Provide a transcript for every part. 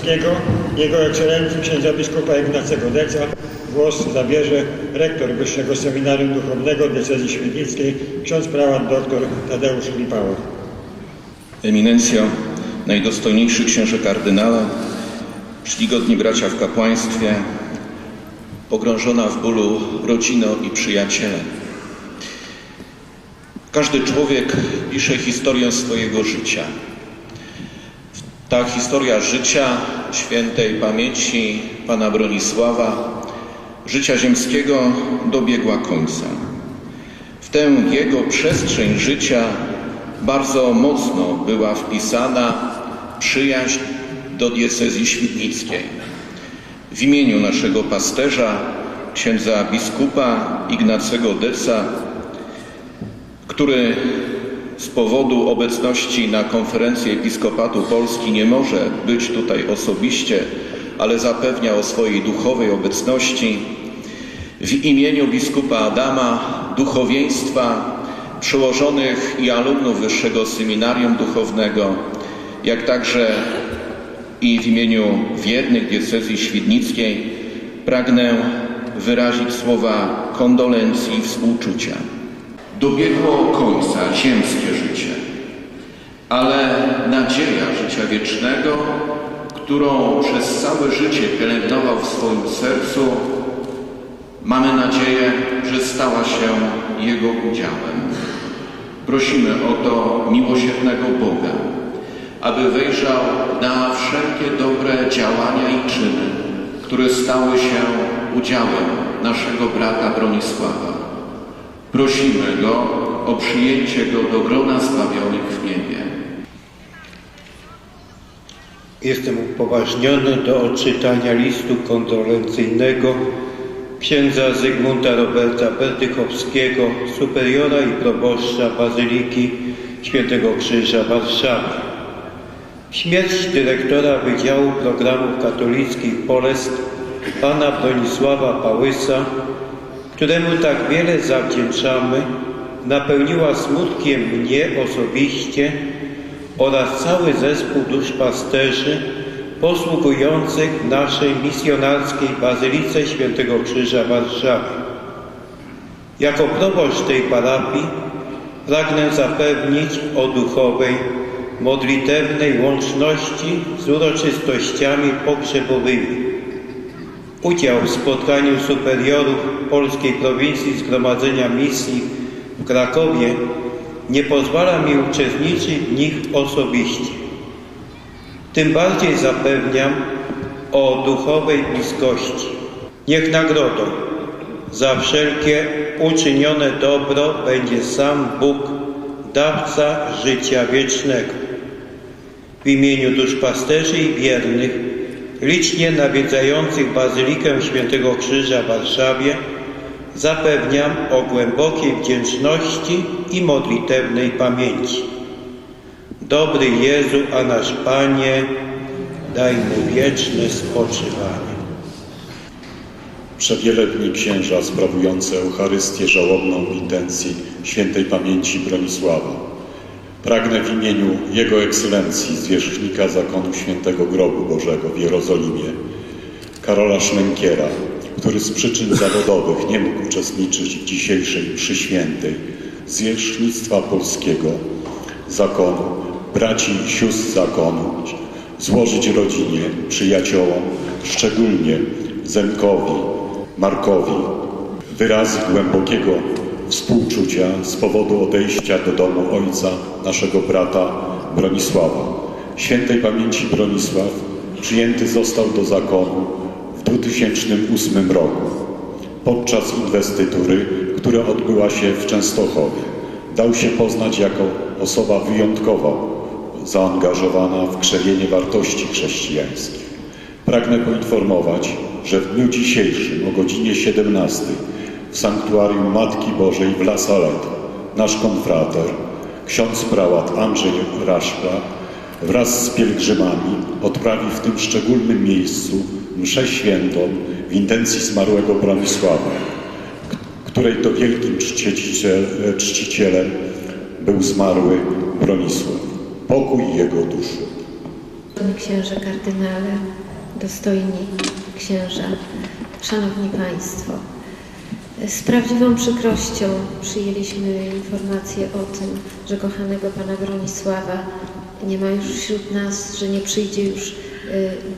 Świdnickiego, Jego Ekscelencji księdza biskupa Ignacego Deca głos zabierze rektor Wyższego Seminarium Duchownego Diecezji Świdnickiej, ksiądz prałat dr Tadeusz Lipała. Eminencjo, najdostojniejszy księże kardynale, czcigodni bracia w kapłaństwie, pogrążona w bólu rodzino i przyjaciele. Każdy człowiek pisze historię swojego życia. Ta historia życia świętej pamięci pana Bronisława, życia ziemskiego dobiegła końca. W tę jego przestrzeń życia bardzo mocno była wpisana przyjaźń do diecezji świdnickiej. W imieniu naszego pasterza, księdza biskupa Ignacego Deca, który z powodu obecności na konferencji Episkopatu Polski nie może być tutaj osobiście, ale zapewnia o swojej duchowej obecności. W imieniu biskupa Adama, duchowieństwa, przełożonych i alumnów Wyższego Seminarium Duchownego, jak także i w imieniu wiernych diecezji świdnickiej pragnę wyrazić słowa kondolencji i współczucia. Dobiegło końca ziemskie życie, ale nadzieja życia wiecznego, którą przez całe życie pielęgnował w swoim sercu, mamy nadzieję, że stała się Jego udziałem. Prosimy o to miłosiernego Boga, aby wejrzał na wszelkie dobre działania i czyny, które stały się udziałem naszego brata Bronisława. Prosimy Go o przyjęcie Go do grona zbawionych w niebie. Jestem upoważniony do odczytania listu kondolencyjnego księdza Zygmunta Roberta Berdychowskiego, superiora i proboszcza Bazyliki Świętego Krzyża w Warszawie. Śmierć dyrektora Wydziału Programów Katolickich Polest, pana Bronisława Pałysa, któremu tak wiele zawdzięczamy, napełniła smutkiem mnie osobiście oraz cały zespół duszpasterzy posługujących w naszej misjonarskiej Bazylice Świętego Krzyża w Warszawie. Jako proboszcz tej parafii pragnę zapewnić o duchowej, modlitewnej łączności z uroczystościami pogrzebowymi. Udział w spotkaniu superiorów Polskiej Prowincji Zgromadzenia Misji w Krakowie nie pozwala mi uczestniczyć w nich osobiście. Tym bardziej zapewniam o duchowej bliskości. Niech nagrodą za wszelkie uczynione dobro będzie sam Bóg, dawca życia wiecznego. W imieniu duszpasterzy i wiernych, licznie nawiedzających Bazylikę Świętego Krzyża w Warszawie, zapewniam o głębokiej wdzięczności i modlitewnej pamięci. Dobry Jezu, a nasz Panie, daj mu wieczne spoczywanie. Przewielebni księża sprawujący Eucharystię żałobną w intencji świętej pamięci Bronisława. Pragnę w imieniu Jego Ekscelencji, zwierzchnika zakonu Świętego Grobu Bożego w Jerozolimie, Karola Szmenkiera, który z przyczyn zawodowych nie mógł uczestniczyć w dzisiejszej mszy świętej, zwierzchnictwa polskiego zakonu, braci i sióstr zakonu, złożyć rodzinie, przyjaciołom, szczególnie Zenkowi, Markowi, wyrazy głębokiego współczucia z powodu odejścia do domu ojca naszego brata Bronisława. Świętej pamięci Bronisław przyjęty został do zakonu w 2008 roku podczas inwestytury, która odbyła się w Częstochowie. dał się poznać jako osoba wyjątkowa, zaangażowana w krzewienie wartości chrześcijańskich. Pragnę poinformować, że w dniu dzisiejszym o godzinie 17 w Sanktuarium Matki Bożej w La Salette nasz konfrater, ksiądz prałat Andrzej Raszka wraz z pielgrzymami odprawi w tym szczególnym miejscu mszę świętą w intencji zmarłego Bronisława, której to wielkim czciciel, czcicielem był zmarły Bronisław. Pokój jego duszy. Księże kardynale, dostojni księża, szanowni państwo. Z prawdziwą przykrością przyjęliśmy informację o tym, że kochanego pana Bronisława nie ma już wśród nas, że nie przyjdzie już y,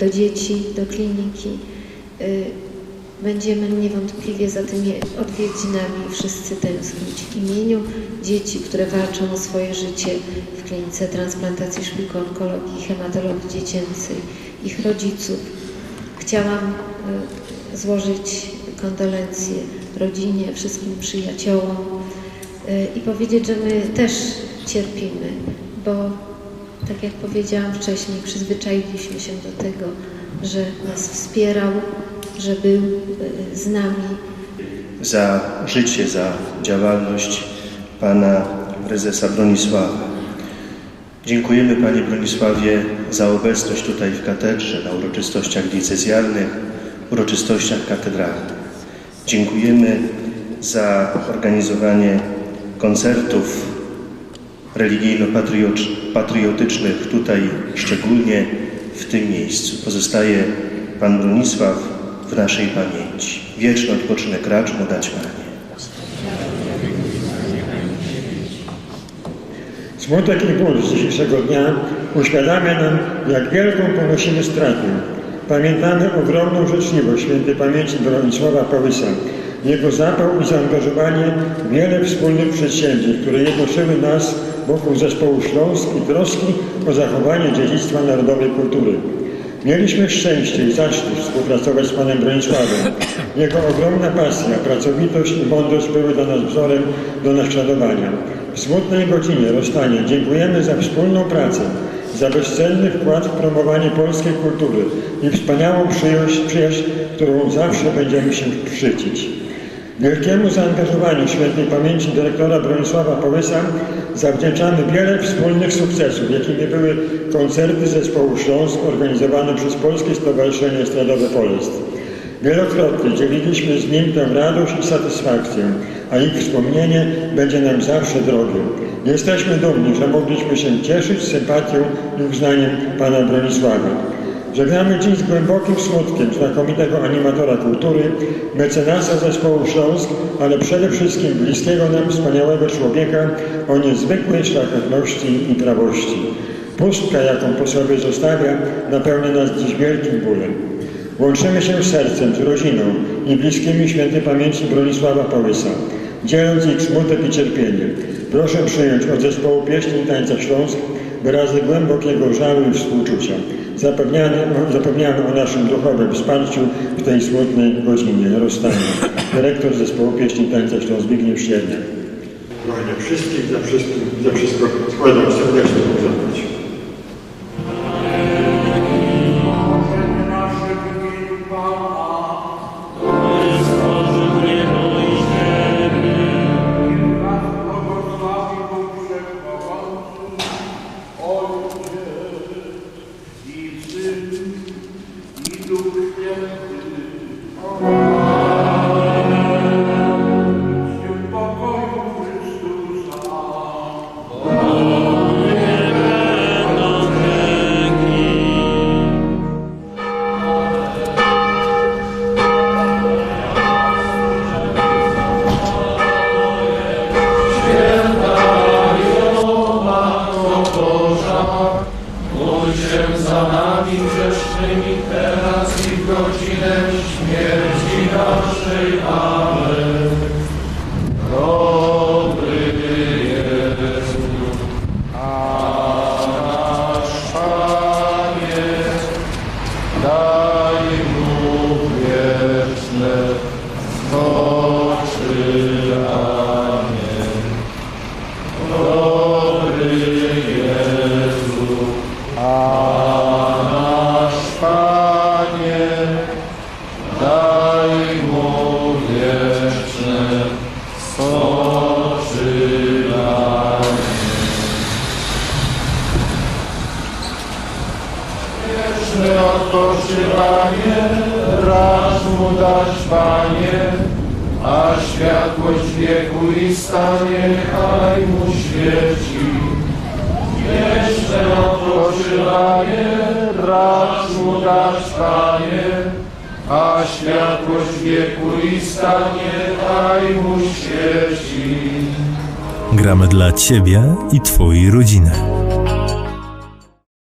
do dzieci, do kliniki. Y, Będziemy niewątpliwie za tymi odwiedzinami wszyscy tęsknić. W imieniu dzieci, które walczą o swoje życie w klinice transplantacji szpiku onkologii i hematologii dziecięcej, ich rodziców, chciałam y, złożyć kondolencje rodzinie, wszystkim przyjaciołom y, i powiedzieć, że my też cierpimy, bo tak jak powiedziałam wcześniej, przyzwyczailiśmy się do tego, że nas wspierał, że był y, z nami, za życie, za działalność Pana Prezesa Bronisława. Dziękujemy Panie Bronisławie za obecność tutaj w katedrze, na uroczystościach diecezjalnych, uroczystościach katedralnych. Dziękujemy za organizowanie koncertów religijno-patriotycznych tutaj, szczególnie w tym miejscu. Pozostaje Pan Bronisław w naszej pamięci. Wieczny odpoczynek racz mu dać Panie. Smutek i ból dzisiejszego dnia uświadamia nam, jak wielką ponosimy stratę. Pamiętamy ogromną życzliwość świętej pamięci Bronisława Pałysa, jego zapał i zaangażowanie wiele wspólnych przedsięwzięć, które jednoczyły nas wokół zespołu Śląsk i troski o zachowanie dziedzictwa narodowej kultury. Mieliśmy szczęście i zaszczyt współpracować z Panem Bronisławem. Jego ogromna pasja, pracowitość i mądrość były dla nas wzorem do naśladowania. W smutnej godzinie rozstania dziękujemy za wspólną pracę, za bezcenny wkład w promowanie polskiej kultury i wspaniałą przyjaźń, przyjaźń którą zawsze będziemy się szczycić. Wielkiemu zaangażowaniu świętej pamięci dyrektora Bronisława Połysa zawdzięczamy wiele wspólnych sukcesów, jakimi były koncerty zespołu Śląsk organizowane przez Polskie Stowarzyszenie Estradowe Polest. Wielokrotnie dzieliliśmy z nim tę radość i satysfakcję, a ich wspomnienie będzie nam zawsze drogie. Jesteśmy dumni, że mogliśmy się cieszyć sympatią i uznaniem Pana Bronisława. Żegnamy dziś z głębokim smutkiem znakomitego animatora kultury, mecenasa zespołu Śląsk, ale przede wszystkim bliskiego nam wspaniałego człowieka o niezwykłej szlachetności i prawości. Pustka, jaką po sobie zostawia, napełnia nas dziś wielkim bólem. Łączymy się sercem z rodziną i bliskimi świętej pamięci Bronisława Pałysa, dzieląc ich smutek i cierpienie. Proszę przyjąć od zespołu pieśni i tańca Śląsk wyrazy głębokiego żalu i współczucia. Zapewniamy, o naszym duchowym wsparciu w tej smutnej godzinie rozstania. Dyrektor zespołu pieśni i tańca Śląsk Zbigniew Ścierniak. Proszę wszystkich za, wszystkim, za wszystko składam Niechaj mu świeci. Jeszcze odpoczywanie, racz mu dać, Panie, a światłość wieku i stanie, niechaj mu świeci. Gramy dla Ciebie i Twojej rodziny.